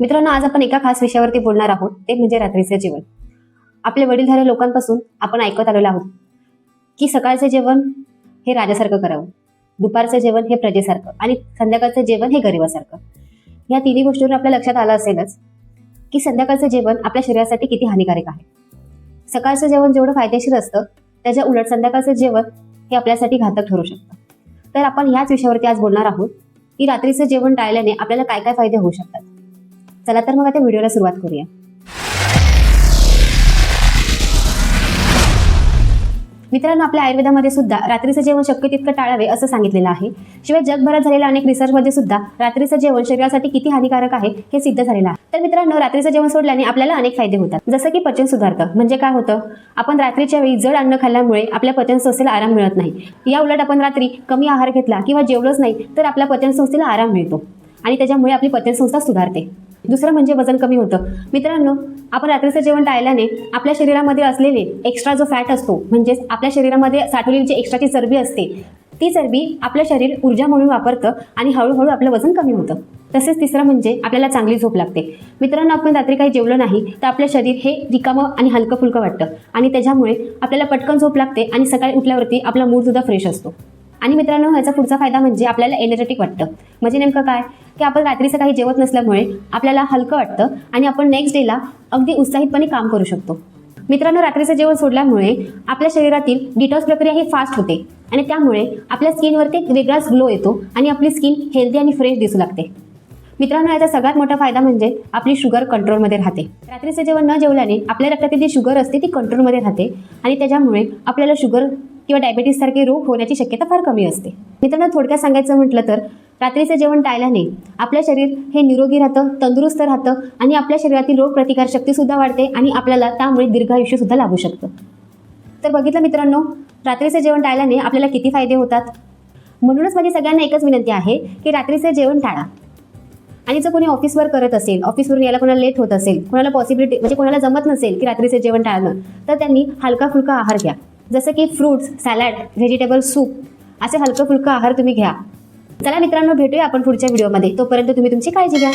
मित्रांनो आज आपण एका खास विषयावरती बोलणार आहोत. ते म्हणजे रात्रीचे जेवण. आपले वडीलधारे लोकांपासून आपण ऐकत आलेलो आहोत की सकाळचं जेवण हे राजासारखं करावं. दुपारचं जेवण हे प्रजेसारखं आणि संध्याकाळचं जेवण हे गरिबासारखं. या तिन्ही गोष्टीवर आपल्या लक्षात आलं असेलच की संध्याकाळचं जेवण आपल्या शरीरासाठी किती हानिकारक आहे. सकाळचं जेवण जेवढं फायदेशीर असतं त्याच्या उलट संध्याकाळचं जेवण हे आपल्यासाठी घातक ठरू शकतं. तर आपण ह्याच विषयावरती आज बोलणार आहोत की रात्रीचं जेवण टाळल्याने आपल्याला काय काय फायदे होऊ शकतात. चला तर मग आता व्हिडिओला सुरुवात करूया. मित्रांनो आपल्या आयुर्वेदामध्ये सुद्धा रात्रीचं जेवण शक्य तितकं टाळावे असं सांगितलेलं आहे. शिवाय जगभरात झालेल्या अनेक रिसर्चमध्ये सुद्धा रात्रीचं जेवण शरीरासाठी किती हानिकारक आहे हे सिद्ध झालेलं आहे. तर मित्रांनो रात्रीचं जेवण सोडल्याने आपल्याला अनेक फायदे होतात. जसं की पचन सुधारतं. म्हणजे काय होतं? आपण रात्रीच्या वेळी जड अन्न खाल्ल्यामुळे आपल्या पचन संस्थेला आराम मिळत नाही. या उलट आपण रात्री कमी आहार घेतला किंवा जेवलोच नाही तर आपल्या पचनसंस्थेला आराम मिळतो आणि त्याच्यामुळे आपली पचनसंस्था सुधारते. दुसरं म्हणजे वजन कमी होतं. मित्रांनो आपण रात्रीचं जेवण टाळल्याने आपल्या शरीरामध्ये असलेले एक्स्ट्रा जो फॅट असतो म्हणजेच आपल्या शरीरामध्ये साठवलेली जी एक्स्ट्राची चरबी असते ती चरबी आपलं शरीर ऊर्जा म्हणून वापरतं आणि हळूहळू आपलं वजन कमी होतं. तसेच तिसरं म्हणजे आपल्याला चांगली झोप लागते. मित्रांनो आपण रात्री काही जेवलं नाही तर आपलं शरीर हे रिकामं आणि हलकं फुलकं वाटतं. आणि त्याच्यामुळे आपल्याला पटकन झोप लागते आणि सकाळी उठल्यावरती आपला मूड सुद्धा फ्रेश असतो. आणि मित्रांनो ह्याचा पुढचा फायदा म्हणजे आपल्याला एनर्जेटिक वाटतं. म्हणजे नेमकं काय? की आपण रात्रीचं काही जेवत नसल्यामुळे आपल्याला हलकं वाटतं आणि आपण नेक्स्ट डेला अगदी उत्साहितपणे काम करू शकतो. मित्रांनो रात्रीचं जेवण सोडल्यामुळे आपल्या शरीरातील डिटॉक्स प्रक्रिया ही फास्ट होते आणि त्यामुळे आपल्या स्किनवरती एक वेगळाच ग्लो येतो आणि आपली स्किन हेल्दी आणि फ्रेश दिसू लागते. मित्रांनो याचा सगळ्यात मोठा फायदा म्हणजे आपली शुगर कंट्रोलमध्ये राहते. रात्रीचं जेवण न जेवल्याने आपल्या रक्तातील जी शुगर असते ती कंट्रोलमध्ये राहते आणि त्याच्यामुळे आपल्याला शुगर किंवा डायबेटीस सारखे रोग होण्याची शक्यता फार कमी असते. मित्रांनो थोडक्यात सांगायचं म्हटलं तर रात्रीचं जेवण टाळल्याने आपलं शरीर हे निरोगी राहतं तंदुरुस्त राहतं आणि आपल्या शरीरातील रोगप्रतिकारशक्तीसुद्धा वाढते आणि आपल्याला त्यामुळे दीर्घायुष्यसुद्धा लाभू शकतं. तर बघितलं मित्रांनो रात्रीचं जेवण टाळल्याने आपल्याला किती फायदे होतात? म्हणूनच माझी सगळ्यांना एकच विनंती आहे की रात्रीचं जेवण टाळा. आणि जर कोणी ऑफिसवर करत असेल ऑफिसवरून यायला कोणाला लेट होत असेल कोणाला पॉसिबिलिटी म्हणजे कोणाला जमत नसेल की रात्रीचं जेवण टाळणं तर त्यांनी हलका फुलका आहार घ्या. जसं की फ्रूट्स सॅलड व्हेजिटेबल सूप असे हलकं फुलकं आहार तुम्ही घ्या. चला मित्रांनो भेटूया आपण पुढच्या व्हिडिओमध्ये तोपर्यंत तुम्ही तुमची काळजी घ्या.